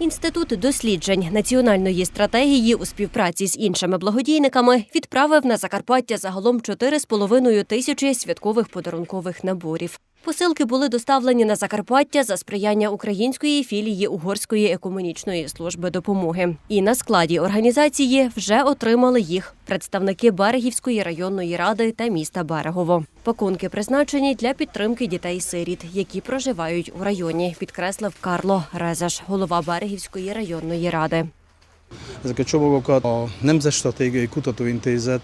Інститут досліджень національної стратегії у співпраці з іншими благодійниками відправив на Закарпаття загалом 4,5 тисячі святкових подарункових наборів. Посилки були доставлені на Закарпаття за сприяння української філії Угорської екомунічної служби допомоги. І на складі організації вже отримали їх представники Берегівської районної ради та міста Берегово. Пакунки призначені для підтримки дітей-сиріт, які проживають у районі, підкреслив Карло Резаш, голова Берегівської районної ради. Ezek a csomagokat a Nemzetstratégiai Kutatóintézet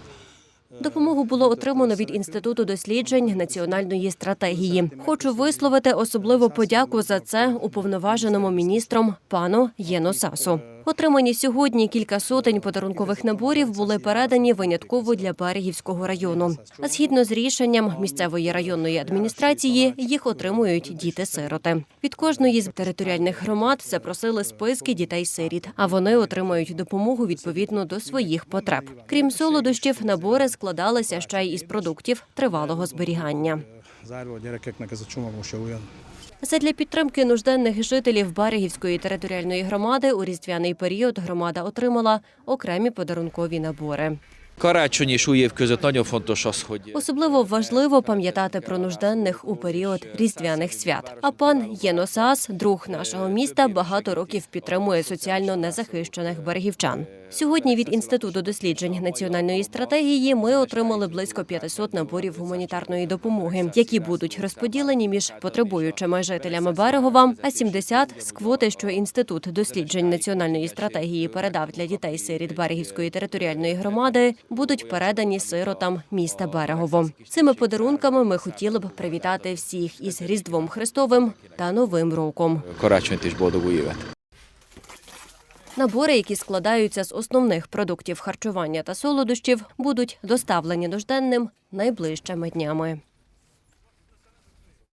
Допомогу було отримано від інституту досліджень національної стратегії. Хочу висловити особливу подяку за це уповноваженому міністром пану Єно Сасу. Отримані сьогодні кілька сотень подарункових наборів були передані винятково для Берегівського району. А згідно з рішенням місцевої районної адміністрації, їх отримують діти-сироти. Від кожної з територіальних громад запросили списки дітей-сиріт, а вони отримають допомогу відповідно до своїх потреб. Крім солодощів, набори складалися ще й із продуктів тривалого зберігання. Задля підтримки нужденних жителів Берегівської територіальної громади у різдвяний період громада отримала окремі подарункові набори. Karácsony és új év között nagyon Особливо важливо пам'ятати про нужденних у період різдвяних свят. А пан Єносас, друг нашого міста, багато років підтримує соціально незахищених берегівчан. Сьогодні від інституту досліджень національної стратегії ми отримали близько 500 наборів гуманітарної допомоги, які будуть розподілені між потребуючими жителями берегова, а 70 з квоти, що інститут досліджень національної стратегії передав для дітей сиріт берегівської територіальної громади, будуть передані сиротам міста Берегово. Цими подарунками ми хотіли б привітати всіх із Різдвом Христовим та Новим роком. boldog új! Набори, які складаються з основних продуктів харчування та солодощів, будуть доставлені нужденним найближчими днями.